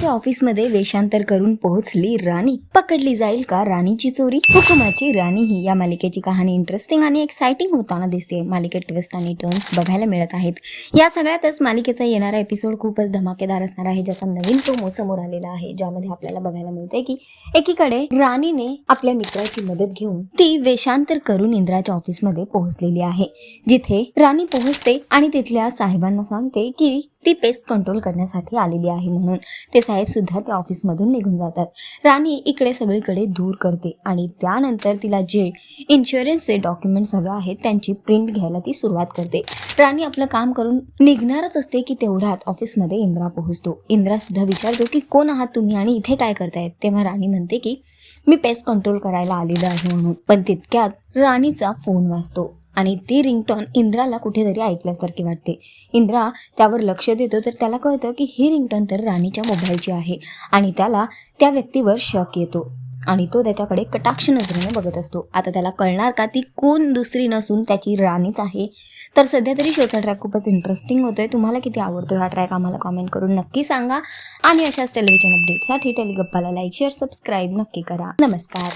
इंद्राच्या ऑफिसमध्ये वेषांतर करून पोहोचली. राणी पकडली जाईल का? राणीची चोरी? हुकुमाची राणी ही या मालिकेची कहाणी इंटरेस्टिंग आणि एक्साइटिंग होताना दिसते. मालिकेत ट्विस्ट आणि टर्न्स बघायला मिळत आहेत. या सगळ्यातच मालिकेचा येणारा एपिसोड खूपच धमाकेदार असणार आहे ज्याचा नवीन प्रोमो समोर आलेला आहे ज्यामध्ये आपल्याला बघायला मिळते की एकीकडे राणीने आपल्या मित्राची मदत घेऊन ती वेषांतर करून इंद्राच्या ऑफिसमध्ये पोहोचलेली आहे. जिथे राणी पोहोचते आणि तिथल्या साहेबांना सांगते की ती पेस्ट कंट्रोल करण्यासाठी आलेली आहे म्हणून. ते साहेबसुद्धा त्या ऑफिसमधून निघून जातात. राणी इकडे सगळीकडे दूर करते आणि त्यानंतर तिला जे इन्शुरन्सचे डॉक्युमेंट्स हवे आहेत त्यांची प्रिंट घ्यायला ती सुरुवात करते. राणी आपलं काम करून निघणारच असते की तेवढ्यात ऑफिसमध्ये इंद्रा पोहोचतो. इंद्रासुद्धा विचारतो की कोण आहात तुम्ही आणि इथे काय करतायत? तेव्हा राणी म्हणते की मी पेस्ट कंट्रोल करायला आलेलो आहे म्हणून. पण तितक्यात राणीचा फोन वाजतो. आणि ती रिंगटॉन इंद्राला कुठेतरी ऐकल्यासारखी वाटते. इंद्रा त्यावर लक्ष देतो तर त्याला कळतं की ही रिंगटॉन तर राणीच्या मोबाईलची आहे आणि त्याला त्या व्यक्तीवर शक येतो. आणि तो त्याच्याकडे कटाक्ष नजरेने बघत असतो. आता त्याला कळणार का ती कोण दुसरी नसून त्याची राणीच आहे? तर सध्या तरी शोचा ट्रॅक खूपच इंटरेस्टिंग होतोय. तुम्हाला किती आवडतो हा ट्रॅक आम्हाला कॉमेंट करून नक्की सांगा. आणि अशाच टेलिव्हिजन अपडेटसाठी टेलिगप्पाला लाईक शेअर सबस्क्राईब नक्की करा. नमस्कार.